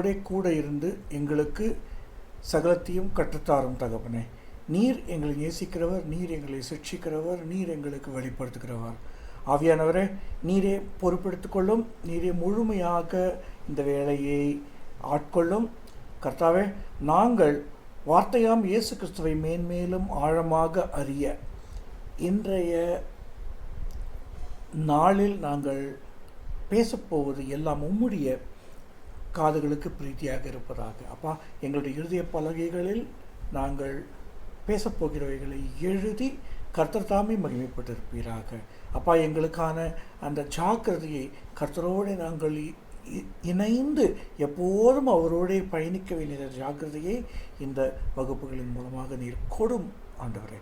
அப்படியே கூட இருந்து எங்களுக்கு சகலத்தையும் கற்றுத்தாரும் தகப்பனே. நீர் எங்களை நேசிக்கிறவர் நீர் எங்களை சிக்ஷிக்கிறவர் நீர் எங்களுக்கு வெளிப்படுத்துகிறவர். ஆவியானவரே நீரே பொறுப்பெடுத்துக் கொள்ளும் நீரே முழுமையாக இந்த வேலையை ஆட்கொள்ளும். கர்த்தாவே நாங்கள் வார்த்தையாம் இயேசு கிறிஸ்துவை மேன்மேலும் ஆழமாக அறிய இன்றைய நாளில் நாங்கள் பேசப்போவது எல்லாம் உம்முடைய காதுகளுக்கு பிரீத்தியாக இருப்பதாக. அப்பா எங்களுடைய இருதய பலகைகளில் நாங்கள் பேசப்போகிறவைகளை எழுதி கர்த்தர் தாமே மகிமைப்பட்டிருப்பீராக. அப்பா எங்களுக்கான அந்த ஜாக்கிரதையை கர்த்தரோடு நாங்கள் இணைந்து எப்போதும் அவரோடே பயணிக்க வேண்டிய ஜாக்கிரதையை இந்த வகுப்புகளின் மூலமாக நீர் கொடும் ஆண்டவரே.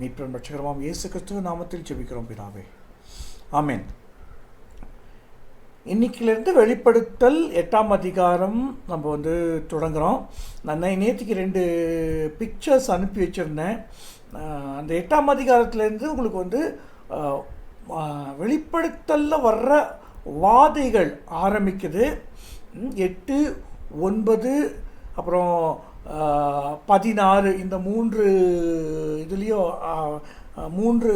மீட்பன் பட்சகரமாம் இயேசு கிறிஸ்துவ நாமத்தில் ஜெபிக்கிறோம் பிதாவே. ஆமேன். இன்னைக்கிலிருந்து வெளிப்படுத்தல் எட்டாம் அதிகாரம் நம்ம வந்து தொடங்குகிறோம் நான் நேற்றுக்கு ரெண்டு பிக்சர்ஸ் அனுப்பி வச்சுருந்தேன். அந்த எட்டாம் அதிகாரத்துலேருந்து உங்களுக்கு வந்து வெளிப்படுத்தலில் வர்ற வாதைகள் ஆரம்பிக்குது. எட்டு ஒன்பது அப்புறம் பதினாறு இந்த மூன்று இதுலேயும் மூன்று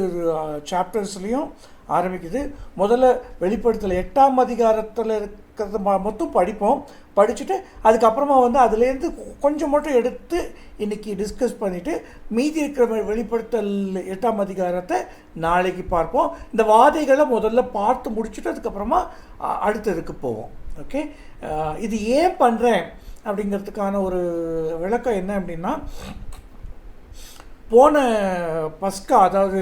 சாப்டர்ஸ்லேயும் ஆரம்பிக்குது. முதல்ல வெளிப்படுத்தல் எட்டாம் அதிகாரத்தில் இருக்கிறது ம- மொத்தம் படிப்போம். படிச்சுட்டு அதுக்கப்புறமா வந்து அதுலேருந்து கொஞ்சம் மட்டும் எடுத்து இன்னைக்கு டிஸ்கஸ் பண்ணிவிட்டு மீதி இருக்கிற வெளிப்படுத்தல் எட்டாம் அதிகாரத்தை நாளைக்கு பார்ப்போம். இந்த வாதைகளை முதல்ல பார்த்து முடிச்சுட்டு அதுக்கப்புறமா அ- அடுத்ததுக்கு போவோம். ஓகே? இது ஏன் பண்ணுறேன் அப்படிங்கிறதுக்கான ஒரு விளக்கம் என்ன அப்படின்னா போன பஸ்கா அதாவது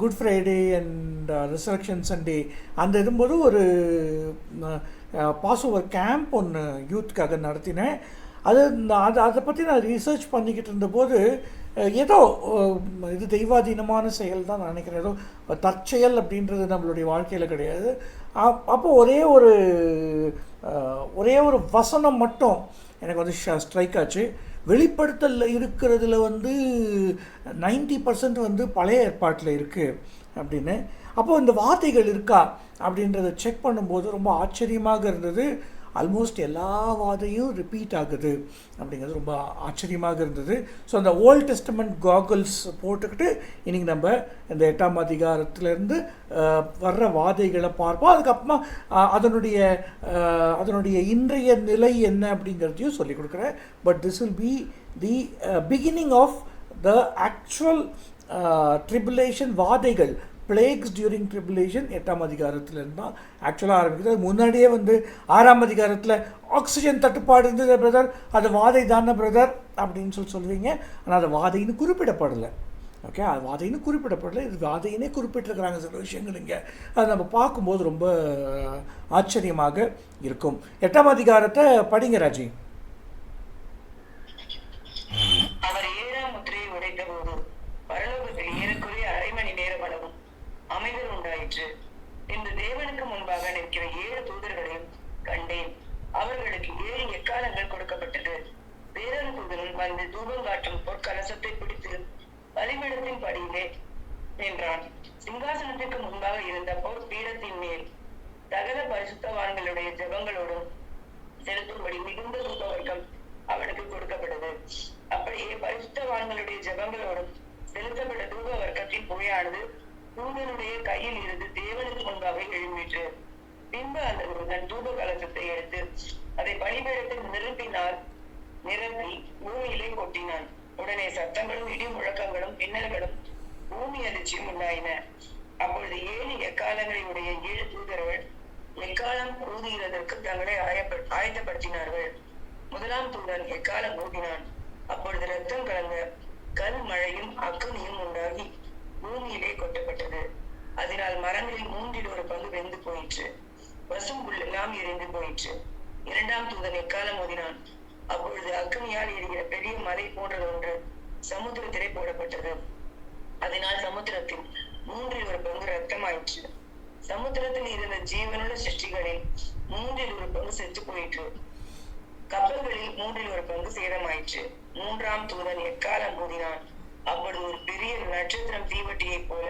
Good Friday and resurrection Sunday அந்த இதும்போது ஒரு பாஸ் ஓவர் கேம்ப் ஒன்று யூத்துக்காக நடத்தினேன். அது நான் அதை அதை பற்றி நான் ரீசர்ச் பண்ணிக்கிட்டு இருந்தபோது ஏதோ இது தெய்வாதீனமான செயல் தான் நான் நினைக்கிறேன். ஏதோ தற்செயல் அப்படின்றது நம்மளுடைய வாழ்க்கையில் கிடையாது. அப்போ ஒரே ஒரு ஒரே ஒரு வசனம் மட்டும் எனக்கு வந்து ஸ்ட்ரைக் ஆச்சு. வெளிப்படுத்தலில் இருக்கிறதுல வந்து 90% பர்சன்ட் வந்து பழைய ஏற்பாட்டில் இருக்குது அப்படின்னு. அப்போது இந்த வார்த்தைகள் இருக்கா அப்படின்றத செக் பண்ணும்போது ரொம்ப ஆச்சரியமாக இருந்தது. ஆல்மோஸ்ட் எல்லா வாதையும் ரிப்பீட் ஆகுது அப்படிங்கிறது ரொம்ப ஆச்சரியமாக இருந்தது. ஸோ அந்த ஓல்ட் டெஸ்டமெண்ட் காகுல்ஸ் போட்டுக்கிட்டு இன்றைக்கி நம்ம இந்த எட்டாம் அதிகாரத்திலேருந்து வர்ற வாதைகளை பார்ப்போம். அதுக்கப்புறமா அதனுடைய அதனுடைய இன்றைய நிலை என்ன அப்படிங்கிறதையும் சொல்லிக் கொடுக்குறேன். But this will be the beginning of the actual tribulation வாதைகள். Plagues during tribulation எட்டாம் அதிகாரத்துலேருந்து தான் ஆக்சுவலாக ஆரம்பிக்குது அது முன்னாடியே வந்து ஆறாம் அதிகாரத்தில் ஆக்சிஜன் தட்டுப்பாடு இருந்தது பிரதர் அது வாதை தானே பிரதர் அப்படின்னு சொல்லி சொல்லுவீங்க. ஆனால் அது வாதைன்னு குறிப்பிடப்படலை. ஓகே அது வாதைன்னு குறிப்பிடப்படலை. இது வாதையினே குறிப்பிட்டிருக்கிறாங்க சில விஷயங்கள் இங்கே. அதை நம்ம பார்க்கும்போது ரொம்ப ஆச்சரியமாக இருக்கும். எட்டாம் அதிகாரத்தை படிங்க ராஜி அவர் ஏழாம் முத்திரையை உடைத்த போது பரலோகத்தில் ஏறக்குறைய அரை மணி நேரம் அளவும் அமைதல் உண்டாயிற்று இன்று தேவனுக்கு முன்பாக நிற்கிற ஏழு தூதர்களையும் கண்டேன். அவர்களுக்கு ஏழு எக்காலங்கள் கொடுக்கப்பட்டது. வேறொரு தூதனும் வந்து தூபம் காட்டும் பொற்கலசத்தை பிடித்து பலிபீடத்தின் படியிலே நின்றான். சிங்காசனத்திற்கு முன்பாக இருந்த பொற் பீடத்தின் மேல் சகல பரிசுத்தவான்களுடைய ஜபங்களோடும் செலுத்தும்படி மிகுந்த தூப வர்க்கம் அவனுக்கு கொடுக்கப்பட்டது. அப்படியே பரிசுத்தவான்களுடைய ஜபங்களோடும் செலுத்தப்பட்ட தூப வர்க்கத்தின் புகையானது தூதனுடைய கையில் இருந்து தேவனுக்கு முன்பாக எழும்பிற்று பின்பு அந்த முருகன் தூப கலசத்தை எடுத்து அதை பலிபீடத்தில் நிரப்பினால் நிரப்பி பூமியிலே கொட்டினான். உடனே சத்தங்களும் இடி முழக்கங்களும் மின்னல்களும் பூமி அதிர்ச்சியும் உண்டாயின அப்பொழுது ஏழு எக்காலங்களை உடைய ஏழு தூதர்கள் எக்காலம் ஊதுகிறதற்கு தங்களை ஆயப்ப- ஆயத்தப்படுத்தினார்கள். முதலாம் தூதன் எக்காலம் ஊதினான்? அப்பொழுது ரத்தம் கலந்த கல் மழையும் அக்னியும் உண்டாகி பூமியிலே கொட்ட மரங்களில் மூன்றில் ஒரு பங்கு வெந்து போயிற்று. வசும்புல் எல்லாம் எரிந்து போயிற்று. இரண்டாம் தூதன் எக்காலம் மோதினான் அப்பொழுது அக்னியால் எரிகிற பெரிய மலை போன்றது ஒன்று சமுத்திரத்திலே போடப்பட்டது. அதனால் சமுத்திரத்தில் மூன்றில் ஒரு பங்கு ரத்தமாயிற்று சமுத்திரத்தில் இருந்த ஜீவனுள்ள சிருஷ்டிகளில் மூன்றில் ஒரு பங்கு செத்து போயிற்று. கப்பல்களில் மூன்றில் ஒரு பங்கு சேதமாயிற்று. மூன்றாம் தூதன் எக்காலம் மோதினான் அப்படி ஒரு பெரிய நட்சத்திரம் தீவட்டியை போல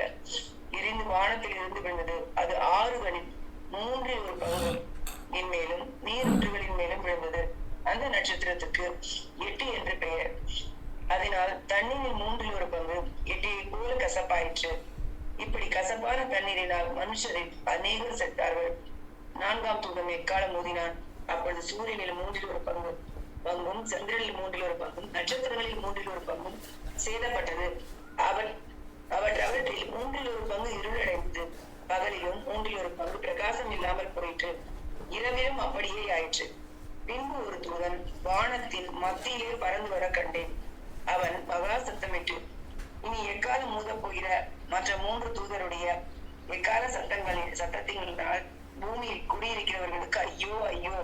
எரிந்து வானத்தில் இருந்து விழுந்தது அது ஆறு ஆறுகளில் மூன்றில் ஒரு பங்கு இன்மேலும் நீரூற்றுகளின் மேலும் விழுந்தது. அந்த நட்சத்திரத்துக்கு எட்டு என்று பெயர். அதனால் தண்ணீரில் மூன்றில் ஒரு பங்கு எட்டியை போல கசப்பாயிற்று. இப்படி கசப்பான தண்ணீரினால் மனுஷரில் அநேகர் செத்தார்கள். நான்காம் தூதம் எக்காலம் ஊதினான் அப்பொழுது சூரியனில் மூன்றில் ஒரு பங்கு பங்கும் சந்திரனில் மூன்றில் ஒரு பங்கும் நட்சத்திரங்களில் மூன்றில் ஒரு பங்கும் சேதப்பட்டது. அவன் அவற்றவற்றில் மூன்றில் ஒரு பங்கு இருளடைந்தது பகலிலும் மூன்றில் ஒரு பங்கு பிரகாசம் இல்லாமல் போயிற்று இரவிலும் அப்படியே ஆயிற்று. பின்பு ஒரு தூதன் வானத்தின் மத்தியிலே பறந்து வர கண்டேன். அவன் மகா சத்தமிட்டு இனி எக்காலம் மூத போகிற மற்ற மூன்று தூதருடைய எக்கால சத்தங்களின் சத்தத்தினால் பூமியில் குடியிருக்கிறவர்களுக்கு ஐயோ ஐயோ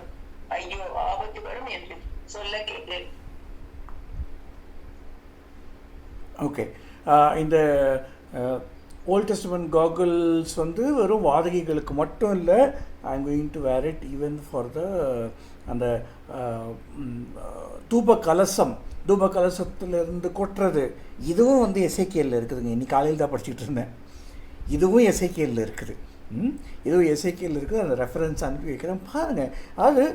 ஐயோ ஆபத்து வரும் என்று சொல்ல கேட்டேன். ஓகே uh, இந்த ஓல்ட் டெஸ்டமெண்ட் காகுல்ஸ் வந்து வெறும் வாதகிகளுக்கு மட்டும் இல்லை I am going to where it even for the அந்த uh, uh, தூப கலசம் தூப கலசத்திலிருந்து கொட்டுறது இதுவும் வந்து எஸ்ஐகேயில் இருக்குதுங்க. இன்னைக்கு காலையில் தான் படிச்சுட்டு இருந்தேன். இதுவும் எஸ்ஐகேயில் இருக்குது. இதுவும் எஸ்ஐகேயில் இருக்குது. அந்த ரெஃபரன்ஸ் அனுப்பி வைக்கிறேன். பாருங்கள் அதாவது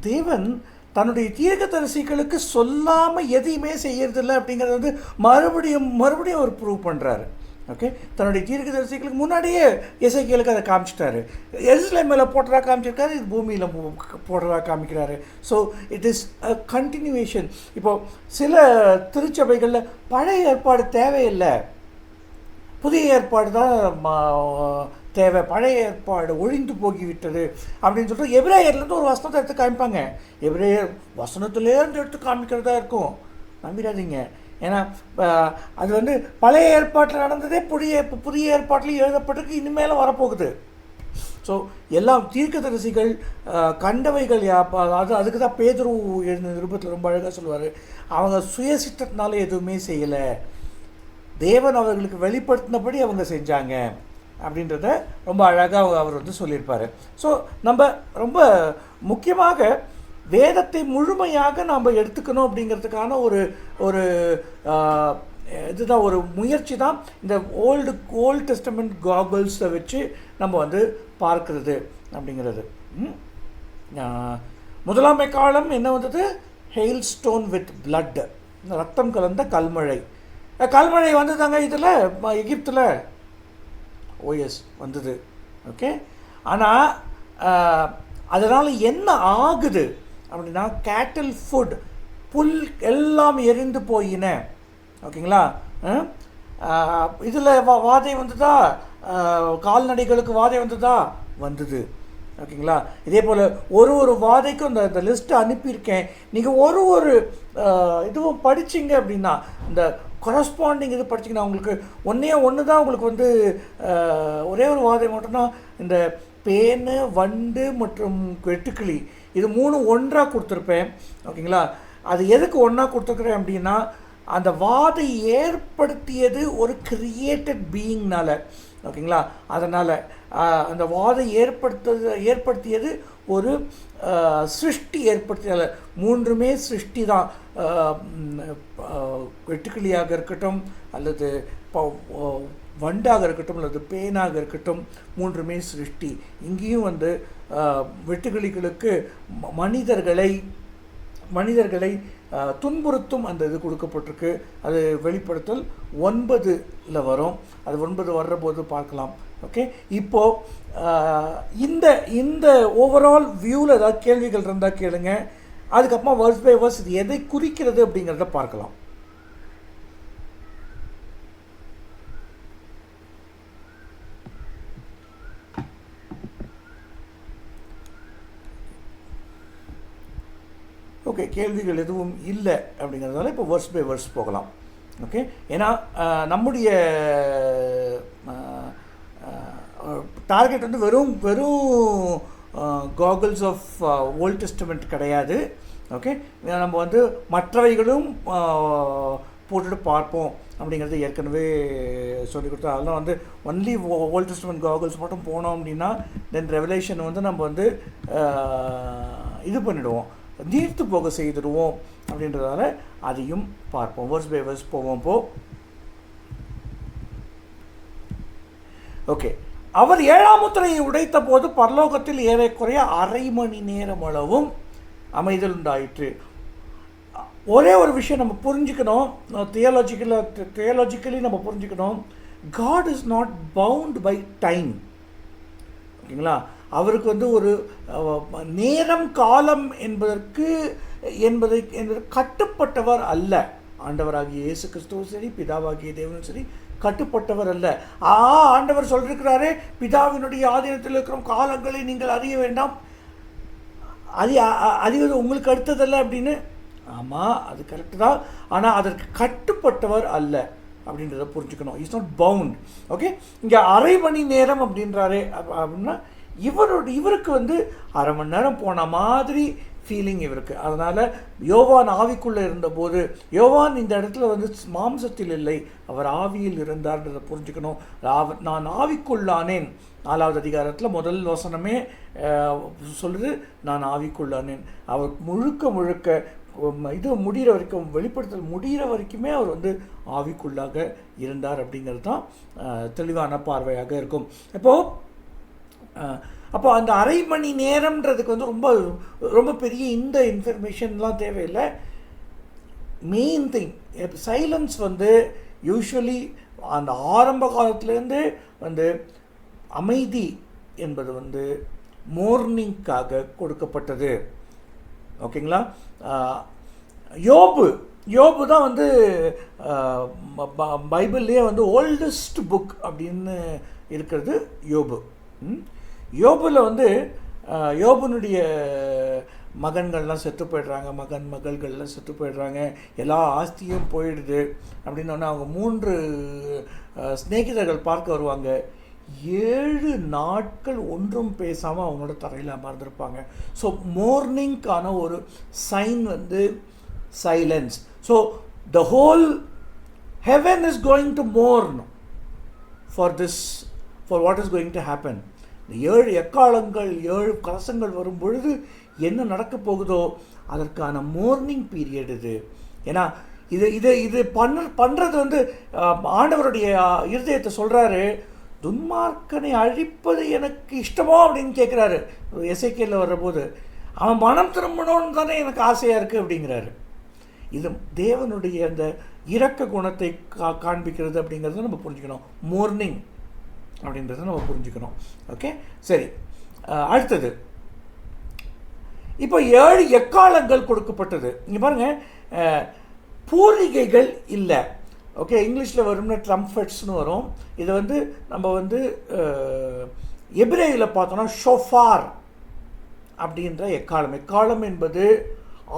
தேவன் தன்னுடைய தீர்க்கதரிசிகளுக்கு சொல்லாமல் எதையுமே செய்யறதில்லை அப்படிங்கிறது வந்து மறுபடியும் மறுபடியும் அவர் ப்ரூவ் பண்ணுறாரு ஓகே தன்னுடைய தீர்க்கதரிசிகளுக்கு முன்னாடியே இசைக்கியலுக்கு அதை காமிச்சிட்டாரு. எஸ்ல மேலே போட்டதாக காமிச்சிருக்காரு இது பூமியில் போடுறதாக காமிக்கிறாரு. So it is a continuation இப்போது சில திருச்சபைகளில் பழைய ஏற்பாடு தேவையில்லை. புதிய ஏற்பாடு தான் தேவை பழைய ஏற்பாடு ஒழிந்து போகிவிட்டது அப்படின்னு சொல்லிட்டு எபிரேயர்லேருந்து ஒரு வசனத்தை எடுத்து காமிப்பாங்க. எபிரேயர் வசனத்துலேருந்து எடுத்து காமிக்கிறதா இருக்கும். நம்பிடாதீங்க. ஏன்னா அது வந்து பழைய ஏற்பாட்டில் நடந்ததே புதிய இப்போ புதிய ஏற்பாட்டில் எழுதப்பட்டிருக்கு இனிமேல் வரப்போகுது. ஸோ எல்லாம் தீர்க்கதரிசிகள் கண்டவைகள் யா அது அதுக்கு தான் பேதுரு எழுந்த நிருபத்தில் ரொம்ப அழகாக சொல்லுவார். அவங்க சுயசித்தத்தினால எதுவுமே செய்யலை. தேவன் அவர்களுக்கு வெளிப்படுத்தினபடி அவங்க செஞ்சாங்க. அப்படின்றத ரொம்ப அழகாக அவர் வந்து சொல்லியிருப்பார். ஸோ நம்ம ரொம்ப முக்கியமாக வேதத்தை முழுமையாக நாம் எடுத்துக்கணும் அப்படிங்கிறதுக்கான ஒரு ஒரு இதுதான் ஒரு முயற்சி தான் இந்த ஓல்டு ஓல்டு டெஸ்டமெண்ட் காகல்ஸை வச்சு நம்ம வந்து பார்க்கறது அப்படிங்கிறது. முதலாமை காலம் என்ன வந்தது? ஹெயில் ஸ்டோன் வித் பிளட் ரத்தம் கலந்த கல்மழை. கல்மழை கல்மழை வந்ததாங்க இதில் எகிப்தில். ஓஎஸ் வந்தது. ஓகே? ஆனால் அதனால் என்ன ஆகுது? அப்படின்னா கேட்டில் ஃபுட் புல் எல்லாம் எரிந்து போயின. ஓகேங்களா? இதில் வா வாதை வந்ததா? கால்நடைகளுக்கு வாதை வந்ததா? வந்தது. ஓகேங்களா? இதே போல் ஒரு ஒரு வாதைக்கும் இந்த இந்த லிஸ்ட்டை அனுப்பியிருக்கேன். நீங்கள் ஒரு ஒரு இதுவும் படிச்சீங்க அப்படின்னா இந்த கொரஸ்பாண்டிங் இது படிச்சீங்கன்னா உங்களுக்கு ஒன்றே ஒன்று தான் உங்களுக்கு வந்து ஒரே ஒரு வாதை மட்டும்தான். இந்த பேனு வண்டு மற்றும் வெட்டுக்கிளி இது மூணு ஒன்றாக கொடுத்துருப்பேன். ஓகேங்களா? அது எதுக்கு ஒன்றா கொடுத்துருக்குறேன் அப்படின்னா அந்த வாதை ஏற்படுத்தியது ஒரு கிரியேட்டட் பீயிங்னால் ஓகேங்களா? அதனால் அந்த வாதை ஏற்படுத்தது ஏற்படுத்தியது ஒரு சிருஷ்டி ஏற்படுத்தியது மூன்றுமே சிருஷ்டி தான். வெட்டுக்கிளியாக இருக்கட்டும் அல்லது ப- வண்டாக இருக்கட்டும் அல்லது பேனாக இருக்கட்டும் மூன்றுமே சிருஷ்டி. இங்கேயும் வந்து வெட்டுக்கிளிகளுக்கு மனிதர்களை மனிதர்களை துன்புறுத்தும் அந்த இது கொடுக்கப்பட்டிருக்கு. அது வெளிப்படுத்தல் ஒன்பதுல வரும். அது ஒன்பது வர்ற போது பார்க்கலாம். ஓகே? இப்போது இந்த இந்த ஓவரால் வியூவில் ஏதாவது கேள்விகள் இருந்தால் கேளுங்க. அதுக்கப்புறமா வேர்ஸ் பை வேர்ஸ் இது எதை குறிக்கிறது அப்படிங்கிறத பார்க்கலாம். ஓகே கேள்விகள் எதுவும் இல்லை அப்படிங்கிறதுனால இப்போ வேர்ஸ் பை வேர்ஸ் போகலாம். ஓகே ஏன்னா நம்முடைய டார்கெட் வந்து வெறும் வெறும் காகுல்ஸ் ஆஃப் ஓல்ட் டெஸ்டமெண்ட் கிடையாது. ஓகே நம்ம வந்து மற்றவைகளும் போட்டுட்டு பார்ப்போம் அப்படிங்கிறது ஏற்கனவே சொல்லி கொடுத்தோம் அதெல்லாம் வந்து ஒன்லி ஓல்ட் டெஸ்டமெண்ட் காகுல்ஸ் மட்டும் போனோம் அப்படின்னா தென் ரெவலேஷன் வந்து நம்ம வந்து இது பண்ணிவிடுவோம் நீர்த்து போக செய்திருவோம் அப்படின்றதால அதையும் பார்ப்போம். வேர்ஸ் பை வேர்ஸ் போவோம் போ. ஓகே அவர் ஏழாம் முத்திரையை உடைத்த போது பரலோகத்தில் ஏறக்குறைய அரை மணி நேரம் அளவும் அமைதல் உண்டாயிற்று ஒரே ஒரு விஷயம் நம்ம புரிஞ்சுக்கணும். தியாலஜிக்கலாக தியாலஜிக்கலி நம்ம புரிஞ்சுக்கணும். God is not bound by time ஓகேங்களா அவருக்கு வந்து ஒரு நேரம் காலம் என்பதற்கு என்பதை என்பது கட்டுப்பட்டவர் அல்ல. ஆண்டவராகிய இயேசு கிறிஸ்துவும் சரி பிதாவாகிய தேவனும் சரி கட்டுப்பட்டவர் அல்ல. ஆ ஆண்டவர் சொல்லிருக்கிறாரே பிதாவினுடைய ஆதீனத்தில் இருக்கிற காலங்களை நீங்கள் அறிய வேண்டாம். அது அறிவது உங்களுக்கு அடுத்ததல்ல அப்படின்னு? ஆமாம் அது கரெக்டு தான். ஆனால் அதற்கு கட்டுப்பட்டவர் அல்ல அப்படின்றத புரிஞ்சுக்கணும். இஸ் நாட் பவுண்ட் ஓகே இங்கே அரை மணி நேரம் அப்படின்றாரே அப்படின்னா இவரோட இவருக்கு வந்து அரை மணி நேரம் போன மாதிரி ஃபீலிங் இவருக்கு. அதனால் யோவான் ஆவிக்குள்ளே இருந்தபோது யோவான் இந்த இடத்துல வந்து மாம்சத்தில் இல்லை அவர் ஆவியில் இருந்தார்ன்றதை புரிஞ்சுக்கணும். நான் ஆவிக்குள்ளானேன். நாலாவது அதிகாரத்தில் முதல் வசனமே சொல்லுது நான் ஆவிக்குள்ளானேன். அவர் முழுக்க முழுக்க இது முடிகிற வரைக்கும் வெளிப்படுத்தல் முடிகிற வரைக்குமே அவர் வந்து ஆவிக்குள்ளாக இருந்தார் அப்படிங்கிறது தான் தெளிவான பார்வையாக இருக்கும். இப்போது அப்போ அந்த அரை மணி நேரம்ன்றதுக்கு வந்து ரொம்ப ரொம்ப பெரிய இந்த இன்ஃபர்மேஷன்லாம் தேவையில்லை. மெயின் திங் சைலன்ஸ் வந்து யூஸ்வலி அந்த ஆரம்ப காலத்துலேருந்து வந்து அமைதி என்பது வந்து மோர்னிங்காக கொடுக்கப்பட்டது. ஓகேங்களா? யோபு யோபு தான் வந்து பைபிள்லேயே வந்து ஓல்டஸ்ட் புக் அப்படின்னு இருக்கிறது யோபு. ம்? யோபில் வந்து யோபனுடைய யோபுனுடைய மகன்கள்லாம் செத்து போயிடுறாங்க மகன் மகள்கள்லாம் செத்து போயிடுறாங்க எல்லா ஆஸ்தியும் போயிடுது அப்படின்னோடனே அவங்க மூன்று சிநேகிதர்கள் பார்க்க வருவாங்க. ஏழு நாட்கள் ஒன்றும் பேசாமல் அவங்களோட தரையில் அமர்ந்திருப்பாங்க. ஸோ மார்னிங்க்கான ஒரு சைன் வந்து silence so the whole heaven is going to mourn for this for what is going to happen இந்த ஏழு எக்காலங்கள் ஏழு கலசங்கள் வரும் பொழுது என்ன நடக்க போகுதோ அதற்கான மார்னிங் பீரியட் இது. ஏன்னா இது இது இது பண்ண பண்ணுறது வந்து ஆண்டவருடைய இருதயத்தை சொல்கிறாரு துன்மார்க்கனை அழிப்பது எனக்கு இஷ்டமோ அப்படின்னு கேட்குறாரு எசைக்கேல வர்றபோது அவன் மனம் திரும்பணும்னு தானே எனக்கு ஆசையாக இருக்குது அப்படிங்கிறாரு. இது தேவனுடைய அந்த இரக்க குணத்தை கா காண்பிக்கிறது அப்படிங்கிறத நம்ம புரிஞ்சுக்கணும். மார்னிங் அப்படின்றத நம்ம புரிஞ்சுக்கணும். ஓகே சரி. அடுத்தது. இப்போ ஏழு எக்காலங்கள் கொடுக்கப்பட்டது. இங்கே பாருங்கள் பூரிகைகள் இல்லை. ஓகே இங்கிலீஷில் வரும்னா ட்ரம்ஃபெட்ஸ்னு வரும். இதை வந்து நம்ம வந்து எபிரேயில் பார்த்தோன்னா ஷோஃபார் அப்படின்ற எக்காலம். எக்காலம் என்பது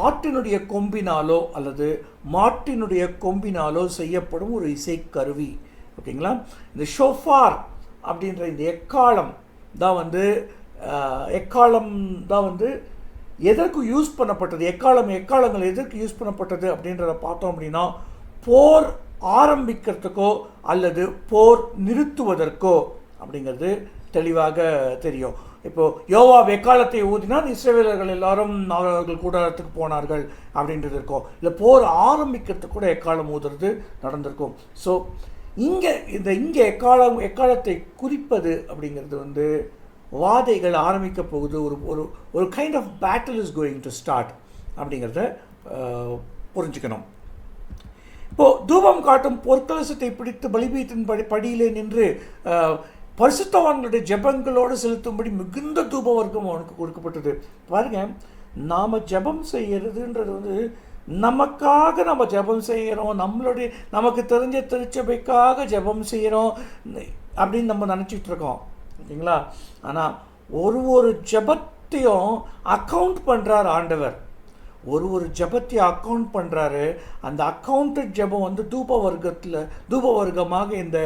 ஆட்டினுடைய கொம்பினாலோ அல்லது மாட்டினுடைய கொம்பினாலோ செய்யப்படும் ஒரு இசைக்கருவி. ஓகேங்களா இந்த ஷோஃபார் அப்படின்ற இந்த எக்காலம் தான் வந்து எக்காலம் தான் வந்து எதற்கு யூஸ் பண்ணப்பட்டது? எக்காலம் எக்காலங்கள் எதற்கு யூஸ் பண்ணப்பட்டது அப்படின்றத பார்த்தோம் அப்படின்னா போர் ஆரம்பிக்கிறதுக்கோ அல்லது போர் நிறுத்துவதற்கோ அப்படிங்கிறது தெளிவாக தெரியும். இப்போது யோவா வெக்காலத்தை ஊதினால் இஸ்ரேலர்கள் எல்லாரும் அவர்கள் கூடாரத்துக்கு போனார்கள் அப்படின்றது இருக்கும். இல்லை போர் ஆரம்பிக்கிறதுக்கு கூட எக்காலம் ஊதுறது நடந்திருக்கும். ஸோ இங்கே இந்த இங்கே எக்காலம் எக்காலத்தை குறிப்பது அப்படிங்கிறது வந்து வாதைகள் ஆரம்பிக்க போகுது. ஒரு ஒரு ஒரு kind of battle is going to start அப்படிங்கிறத புரிஞ்சுக்கணும். இப்போது தூபம் காட்டும் பொற்கலசத்தை பிடித்து பலிபீட்டின் படி படியிலே நின்று பரிசுத்தவான்களுடைய ஜெபங்களோடு செலுத்தும்படி மிகுந்த தூப வர்க்கம் அவனுக்கு கொடுக்கப்பட்டது. பாருங்க நாம் ஜெபம் செய்கிறதுன்றது வந்து நமக்காக நம்ம ஜெபம் செய்கிறோம். நம்மளுடைய நமக்கு தெரிஞ்ச திருச்சபைக்காக ஜெபம் செய்கிறோம். அப்படின்னு நம்ம நினச்சிட்டு இருக்கோம். ஓகேங்களா ஆனால் ஒரு ஒரு ஜெபத்தையும் அக்கவுண்ட் பண்ணுறார் ஆண்டவர். ஒரு ஒரு ஜெபத்தையும் அக்கவுண்ட் பண்ணுறாரு அந்த அக்கவுண்டட் ஜெபம் வந்து தூப வர்க்கத்தில் தூப வர்க்கமாக இந்த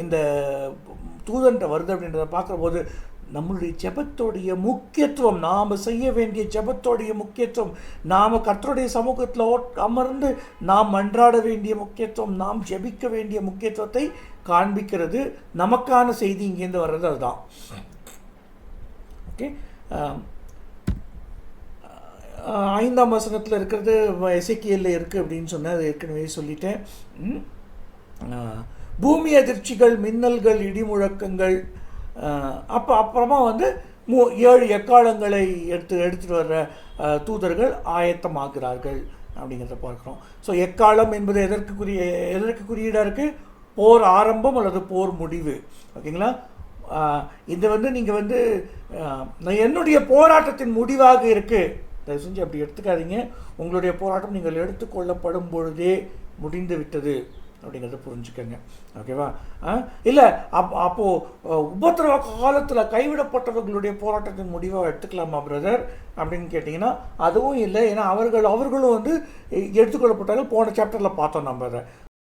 இந்த தூதன்ட்ட வருது அப்படின்றத பார்க்கும்போது நம்மளுடைய ஜபத்தோடைய முக்கியத்துவம் நாம் செய்ய வேண்டிய ஜெபத்தோடைய முக்கியத்துவம் நாம் கர்த்தருடைய சமூகத்தில் அமர்ந்து நாம் மன்றாட வேண்டிய முக்கியத்துவம் நாம் ஜெபிக்க வேண்டிய முக்கியத்துவத்தை காண்பிக்கிறது. நமக்கான செய்தி இங்கேருந்து வர்றது அதுதான். ஓகே ஐந்தாம் வசனத்தில் இருக்கிறது எசைக்கியலில் இருக்குது அப்படின்னு சொன்னேன் ஏற்கனவே சொல்லிட்டேன். ம். பூமி அதிர்ச்சிகள் மின்னல்கள் இடிமுழக்கங்கள் அப்போ அப்புறமா வந்து மூ ஏழு எக்காலங்களை எடுத்து எடுத்துகிட்டு வர்ற தூதர்கள் ஆயத்தமாக்குறார்கள் அப்படிங்கிறத பார்க்குறோம். ஸோ எக்காலம் என்பது எதற்கு குறிய எதற்கு குறியீடாக இருக்குது போர் ஆரம்பம் அல்லது போர் முடிவு. ஓகேங்களா? இது வந்து நீங்கள் வந்து நான் என்னுடைய போராட்டத்தின் முடிவாக இருக்குது தயவு செஞ்சு அப்படி எடுத்துக்காதீங்க. உங்களுடைய போராட்டம் நீங்கள் எடுத்துக்கொள்ளப்படும் பொழுதே முடிந்து விட்டது அப்படிங்கிறத புரிஞ்சுக்கங்க. ஓகேவா? இல்லை அப் அப்போது உபத்திரவ காலத்தில் கைவிடப்பட்டவர்களுடைய போராட்டத்தின் முடிவாக எடுத்துக்கலாமா பிரதர் அப்படின்னு கேட்டிங்கன்னா அதுவும் இல்லை. ஏன்னா அவர்கள் அவர்களும் வந்து எடுத்துக்கொள்ளப்பட்டார்கள். போன சாப்டரில் பார்த்தோம் நம்ம அதை.